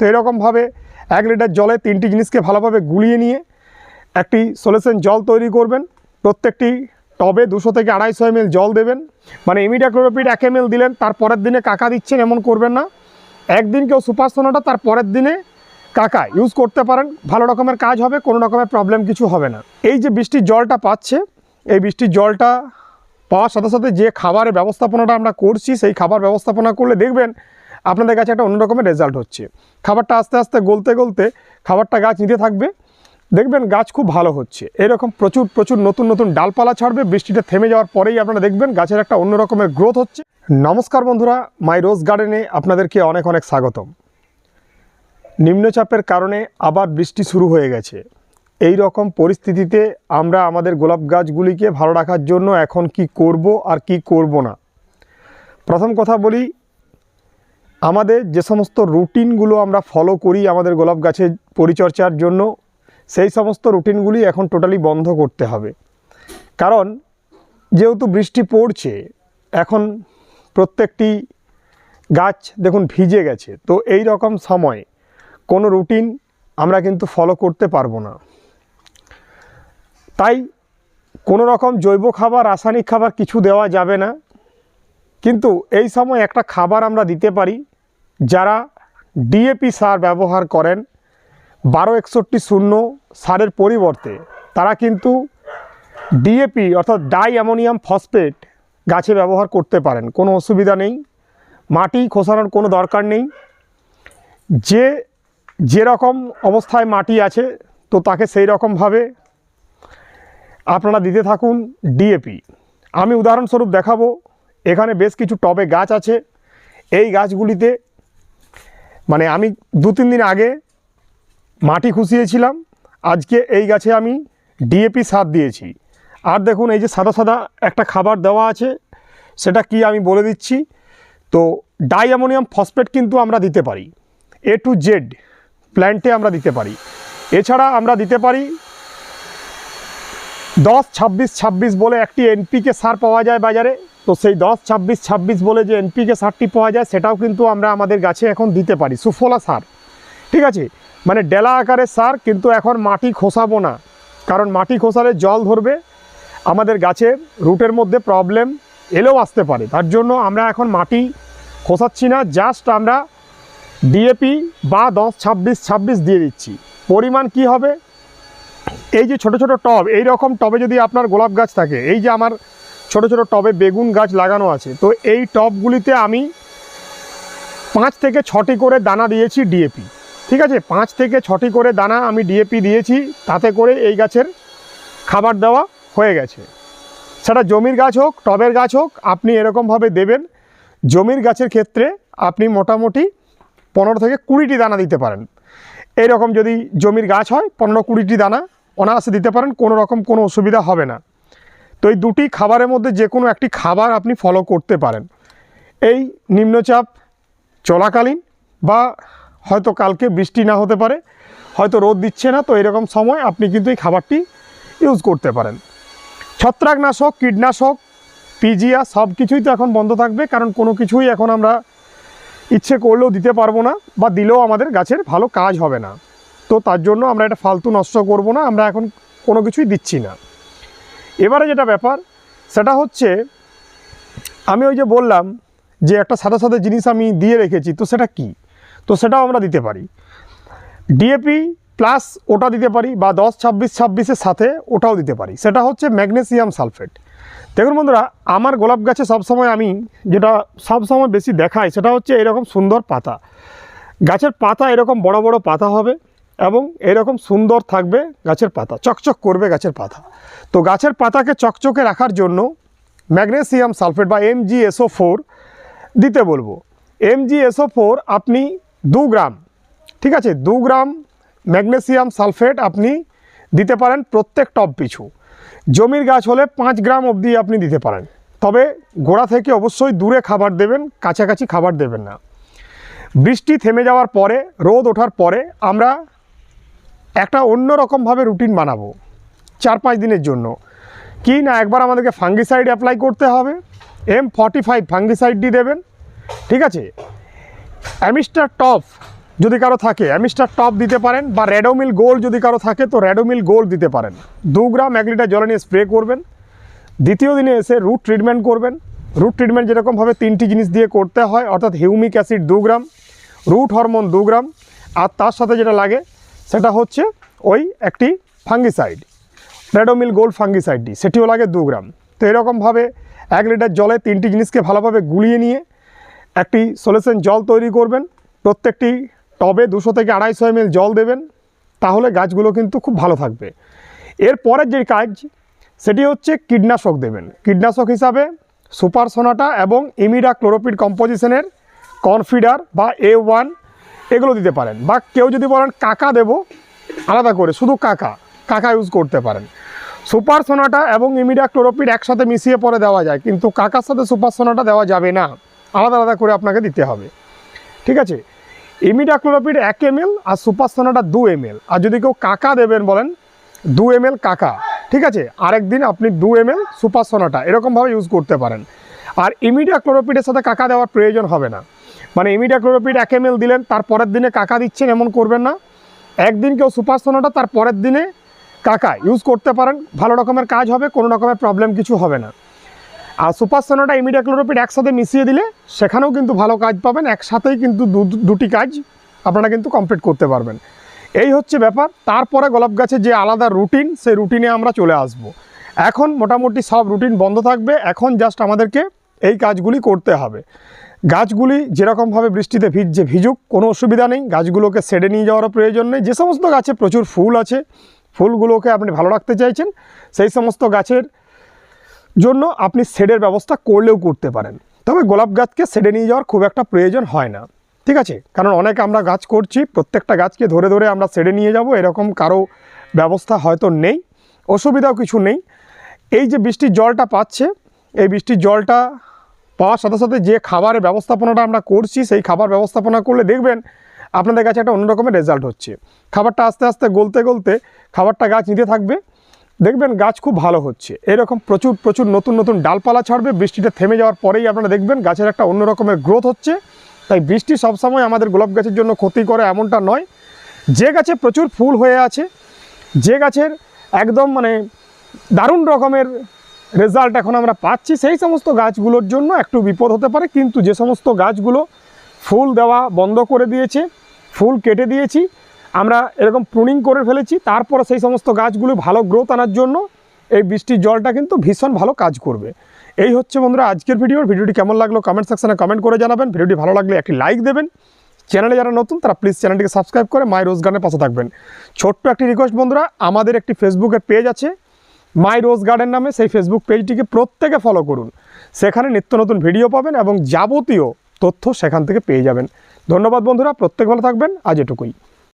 তো এরকমভাবে এক লিটার জলে তিনটি জিনিসকে ভালোভাবে গুলিয়ে নিয়ে একটি সলিউশন জল তৈরি করবেন। প্রত্যেকটি টবে দুশো থেকে আড়াইশো এমএল জল দেবেন। মানে ইমিডাক্লোরোপিড এক এমএল দিলেন তার পরের দিনে কাকা দিচ্ছেন এমন করবেন না। একদিন কেউ সুপারসোনাটা তার পরের দিনে কাকা ইউজ করতে পারেন। ভালো রকমের কাজ হবে, কোনো রকমের প্রবলেম কিছু হবে না। এই যে বৃষ্টির জলটা পাচ্ছে, এই বৃষ্টির জলটা পাওয়ার সাথে সাথে যে খাবারের ব্যবস্থাপনাটা আমরা করছি, সেই খাবার ব্যবস্থাপনা করলে দেখবেন আপনাদের কাছে একটা অন্য রকমের রেজাল্ট হচ্ছে। খাবারটা আস্তে আস্তে গলতে গলতে খাবারটা গাছ নিতে থাকবে। দেখবেন গাছ খুব ভালো হচ্ছে। এরকম প্রচুর প্রচুর নতুন নতুন ডালপালা ছাড়বে, বৃষ্টিটা থেমে যাওয়ার পরেই আপনারা দেখবেন গাছের একটা অন্য রকমের গ্রোথ হচ্ছে। নমস্কার বন্ধুরা মাই রোজ গার্ডেনে আপনাদেরকে অনেক অনেক স্বাগতম। নিম্নচাপের কারণে আবার বৃষ্টি শুরু হয়ে গেছে। এই রকম পরিস্থিতিতে আমরা আমাদের গোলাপ গাছগুলিকে ভালো রাখার জন্য এখন কি করব আর কি করব না? প্রথম কথা বলি আমাদের যে সমস্ত রুটিনগুলো আমরা ফলো করি আমাদের গোলাপ গাছের পরিচর্যার জন্য, সেই সমস্ত রুটিনগুলি এখন টোটালি বন্ধ করতে হবে। কারণ, যেহেতু বৃষ্টি পড়ছে, এখন প্রত্যেকটি গাছ দেখুন ভিজে গেছে, তো এই রকম সময় কোনো রুটিন আমরা কিন্তু ফলো করতে পারব না। তাই কোনো রকম জৈব খাবার, রাসায়নিক খাবার কিছু দেওয়া যাবে না, কিন্তু এই সময় একটা খাবার আমরা দিতে পারি যারা ডিএপি সার ব্যবহার করেন, বারো একষট্টি শূন্য সারের পরিবর্তে, তারা কিন্তু ডিএপি অর্থাৎ ডাই অ্যামোনিয়াম ফসফেট গাছে ব্যবহার করতে পারেন। কোনো অসুবিধা নেই। মাটি খোসানোর কোনো দরকার নেই। যে যেরকম অবস্থায় মাটি আছে, তো তাকে সেই রকমভাবে আপনারা দিতে থাকুন ডিএপি আমি উদাহরণস্বরূপ দেখাবো। এখানে বেশ কিছু টবে গাছ আছে। এই গাছগুলিতে মানে আমি দু তিন দিন আগে মাটি খুশিয়েছিলাম আজকে এই গাছে আমি ডিএপি সার দিয়েছি। আর দেখুন, এই যে সাদা সাদা একটা খাবার দেওয়া আছে, সেটা কি আমি বলে দিচ্ছি? তো ডাই অ্যামোনিয়াম ফসফেট কিন্তু আমরা দিতে পারি। এ টু জেড প্ল্যান্টে আমরা দিতে পারি। এছাড়া আমরা দিতে পারি দশ, ছাব্বিশ ছাব্বিশ বলে একটি এনপিকে সার পাওয়া যায় বাজারে। তো সেই দশ, ছাব্বিশ ছাব্বিশ বলে যে এনপিকে সারটি পাওয়া যায়, সেটাও কিন্তু আমরা আমাদের গাছে এখন দিতে পারি, সুফলা সার। ঠিক আছে? মানে ডেলা আকারের সার, কিন্তু এখন মাটি খোসাবো না, কারণ মাটি খোসালে জল ধরবে, আমাদের গাছের রুটের মধ্যে প্রবলেম এলেও আসতে পারে। তার জন্য আমরা এখন মাটি খোসাচ্ছি না জাস্ট আমরা ডিএপি বা দশ, ছাব্বিশ ছাব্বিশ দিয়ে দিচ্ছি। পরিমাণ কি হবে? এই যে ছোট ছোট টব এই রকম টবে যদি আপনার গোলাপ গাছ থাকে, এই যে আমার ছোট ছোট টবে বেগুন গাছ লাগানো আছে। তো এই টবগুলিতে আমি পাঁচ থেকে ছটি করে দানা দিয়েছি ডিএপি ঠিক আছে? পাঁচ থেকে ছটি করে দানা আমি ডিএপি দিয়েছি, তাতে করে এই গাছের খাবার দেওয়া হয়ে গেছে। সেটা জমির গাছ হোক, টবের গাছ হোক, আপনি এরকমভাবে দেবেন। জমির গাছের ক্ষেত্রে আপনি মোটামুটি পনেরো থেকে কুড়িটি দানা দিতে পারেন। এইরকম যদি জমির গাছ হয়, পনেরো কুড়িটি দানা অনায়াসে দিতে পারেন, কোনো রকম কোনো অসুবিধা হবে না। তো এই দুটি খাবারের মধ্যে যে কোনো একটি খাবার আপনি ফলো করতে পারেন। এই নিম্নচাপ চলাকালীন বা হয়তো কালকে বৃষ্টি না হতে পারে, হয়তো রোদ দিচ্ছে না, তো এরকম সময় আপনি কিন্তু এই খাবারটি ইউজ করতে পারেন। ছত্রাকনাশক, কীটনাশক, পিজিয়া সব কিছুই তো এখন বন্ধ থাকবে, কারণ কোনো কিছুই এখন আমরা ইচ্ছে করলেও দিতে পারব না বা দিলেও আমাদের গাছের ভালো কাজ হবে না। তো তার জন্য আমরা এটা ফালতু নষ্ট করব না, আমরা এখন কোনো কিছুই দিচ্ছি না। এবারে যেটা ব্যাপার, সেটা হচ্ছে আমি ওই যে বললাম যে একটা সাদা সাদা জিনিস আমি দিয়ে রেখেছি, তো সেটা কি? তো সেটাও আমরা দিতে পারি। ডিএপি প্লাস ওটা দিতে পারি বা দশ, ছাব্বিশ, ছাব্বিশের সাথে ওটাও দিতে পারি। সেটা হচ্ছে ম্যাগনেসিয়াম সালফেট। দেখুন বন্ধুরা, আমার গোলাপ গাছে সবসময় আমি যেটা সবসময় বেশি দেখাই, সেটা হচ্ছে এরকম সুন্দর পাতা। গাছের পাতা এরকম বড় বড় পাতা হবে এবং এরকম সুন্দর থাকবে গাছের পাতা, চকচক করবে গাছের পাতা। তো গাছের পাতাকে চকচকে রাখার জন্য ম্যাগনেসিয়াম সালফেট বা এমজিএসও ফোর দিতে বলব। এমজিএসও ফোর আপনি দু গ্রাম, ঠিক আছে? দু গ্রাম ম্যাগনেসিয়াম সালফেট আপনি দিতে পারেন প্রত্যেক টপ পিছু। জমির গাছ হলে পাঁচ গ্রাম অবধি আপনি দিতে পারেন। তবে গোড়া থেকে অবশ্যই দূরে খাবার দেবেন, কাছাকাছি খাবার দেবেন না। বৃষ্টি থেমে যাওয়ার পরে, রোদ ওঠার পরে আমরা একটা অন্য রকমভাবে রুটিন বানাবো চার পাঁচ দিনের জন্য। কি না একবার আমাদেরকে ফাঙ্গিসাইড অ্যাপ্লাই করতে হবে এম ফর্টি ফাইভ ফাঙ্গিসাইডটি দেবেন, ঠিক আছে? অ্যামিস্টার টপ যদি কারও থাকে অ্যামিস্টার টপ দিতে পারেন বা রেডোমিল গোল্ড যদি কারও থাকে, তো রেডোমিল গোল্ড দিতে পারেন। দু গ্রাম এক লিটার জলে নিয়ে স্প্রে করবেন। দ্বিতীয় দিনে এসে রুট ট্রিটমেন্ট করবেন। রুট ট্রিটমেন্ট যেরকমভাবে তিনটি জিনিস দিয়ে করতে হয়, অর্থাৎ হিউমিক অ্যাসিড দু গ্রাম রুট হরমোন দু গ্রাম, আর তার সাথে যেটা লাগে সেটা হচ্ছে ওই একটি ফাঙ্গিসাইড রেডোমিল গোল্ড ফাঙ্গিসাইডটি সেটিও লাগে দু গ্রাম। তো এরকমভাবে এক লিটার জলে তিনটি জিনিসকে ভালোভাবে গুলিয়ে নিয়ে একটি সলিউশন জল তৈরি করবেন। প্রত্যেকটি টবে দুশো থেকে আড়াইশো এম জল দেবেন। তাহলে গাছগুলো কিন্তু খুব ভালো থাকবে। এর পরের যে কাজ, সেটি হচ্ছে কীটনাশক দেবেন। কীটনাশক হিসাবে সুপার সোনাটা এবং ইমিডা ক্লোরোপিড কম্পোজিশনের কনফিডার বা এ ওয়ান এগুলো দিতে পারেন। বা কেউ যদি বলেন, কাকা দেবো, আলাদা করে, শুধু কাকা কাকা ইউজ করতে পারেন। সুপার সোনাটা এবং ইমিডা ক্লোরোপিড একসাথে মিশিয়ে পরে দেওয়া যায়, কিন্তু কাকার সাথে সুপার সোনাটা দেওয়া যাবে না। আলাদা আলাদা করে আপনাকে দিতে হবে। ঠিক আছে? ইমিডা ক্লোরোপিড এক এম আর সুপার সোনাটা দু এম আর যদি কেউ কাকা দেবেন বলেন, দু এম কাকা। ঠিক আছে? আরেক দিন আপনি দু এম এল সুপার সোনাটা এরকমভাবে ইউজ করতে পারেন। আর ইমিডিয়া ক্লোরোপিডের সাথে কাকা দেওয়ার প্রয়োজন হবে না। মানে ইমিডিয়া ক্লোরোপিড এক এম দিলেন, তার পরের দিনে কাকা দিচ্ছেন, এমন করবেন না। একদিন কেউ সুপার সোনাটা, তার পরের দিনে কাকা ইউজ করতে পারেন। ভালো রকমের কাজ হবে, কোনো রকমের প্রবলেম কিছু হবে না। আর সুপার সোনাটা ইমিডিয়া ক্লোরোপিড একসাথে মিশিয়ে দিলে সেখানেও কিন্তু ভালো কাজ পাবেন, একসাথেই কিন্তু দুটি কাজ আপনারা কিন্তু কমপ্লিট করতে পারবেন। এই হচ্ছে ব্যাপার। তারপরে গোলাপ গাছের যে আলাদা রুটিন সেই রুটিনে আমরা চলে আসব। এখন মোটামুটি সব রুটিন বন্ধ থাকবে। এখন জাস্ট আমাদেরকে এই কাজগুলি করতে হবে। গাছগুলি যেরকমভাবে বৃষ্টিতে ভিজছে ভিজুক, কোনো অসুবিধা নেই। গাছগুলোকে সেডে নিয়ে যাওয়ারও প্রয়োজন নেই। যে সমস্ত গাছে প্রচুর ফুল আছে, ফুলগুলোকে আপনি ভালো রাখতে চাইছেন, সেই সমস্ত গাছের জন্য আপনি শেডের ব্যবস্থা করলেও করতে পারেন। তবে গোলাপ গাছকে শেডে নিয়ে যাওয়ার খুব একটা প্রয়োজন হয় না। ঠিক আছে? কারণ অনেক আমরা গাছ করছি, প্রত্যেকটা গাছকে ধরে ধরে আমরা শেডে নিয়ে যাব, এরকম কারও ব্যবস্থা হয়তো নেই, অসুবিধাও কিছু নেই। এই যে বৃষ্টির জলটা পাচ্ছে, এই বৃষ্টির জলটা পাওয়ার সাথে সাথে যে খাবারের ব্যবস্থাপনাটা আমরা করছি, সেই খাবার ব্যবস্থাপনা করলে দেখবেন আপনাদের কাছে একটা অন্য রকমের রেজাল্ট হচ্ছে। খাবারটা আস্তে আস্তে গলতে গলতে খাবারটা গাছ নিতে থাকবে। দেখবেন গাছ খুব ভালো হচ্ছে। এরকম প্রচুর প্রচুর নতুন নতুন ডালপালা ছাড়বে, বৃষ্টিটা থেমে যাওয়ার পরেই আপনারা দেখবেন গাছের একটা অন্য রকমের গ্রোথ হচ্ছে। তাই বৃষ্টি সবসময় আমাদের গোলাপ গাছের জন্য ক্ষতি করে এমনটা নয়। যে গাছে প্রচুর ফুল হয়ে আছে, যে গাছের একদম মানে দারুণ রকমের রেজাল্ট এখন আমরা পাচ্ছি সেই সমস্ত গাছগুলোর জন্য, একটু বিপদ হতে পারে, কিন্তু যে সমস্ত গাছগুলো ফুল দেওয়া বন্ধ করে দিয়েছে, ফুল কেটে দিয়েছি, আমরা এরকম প্রুনিং করে ফেলেছি, তারপরে সেই সমস্ত গাছগুলো ভালো গ্রোথ আনার জন্য এই বৃষ্টির জলটা কিন্তু ভীষণ ভালো কাজ করবে। এই হচ্ছে বন্ধুরা আজকের ভিডিও ভিডিওটি কেমন লাগল কমেন্ট সেকশানে কমেন্ট করে জানাবেন, ভিডিওটি ভালো লাগলে একটি লাইক দেবেন। চ্যানেলে যারা নতুন, তারা প্লিজ চ্যানেলটিকে সাবস্ক্রাইব করে মাই রোজ গার্ডেনের পাশে থাকবেন। ছোট্ট একটি রিকোয়েস্ট বন্ধুরা, আমাদের একটি ফেসবুকের পেজ আছে মাই রোজ গার্ডেন নামে সেই ফেসবুক পেজটিকে প্রত্যেকে ফলো করুন। সেখানে নিত্য নতুন ভিডিও পাবেন এবং যাবতীয় তথ্য সেখান থেকে পেয়ে যাবেন। ধন্যবাদ বন্ধুরা, প্রত্যেক ভালো থাকবেন। আজ এটুকুই।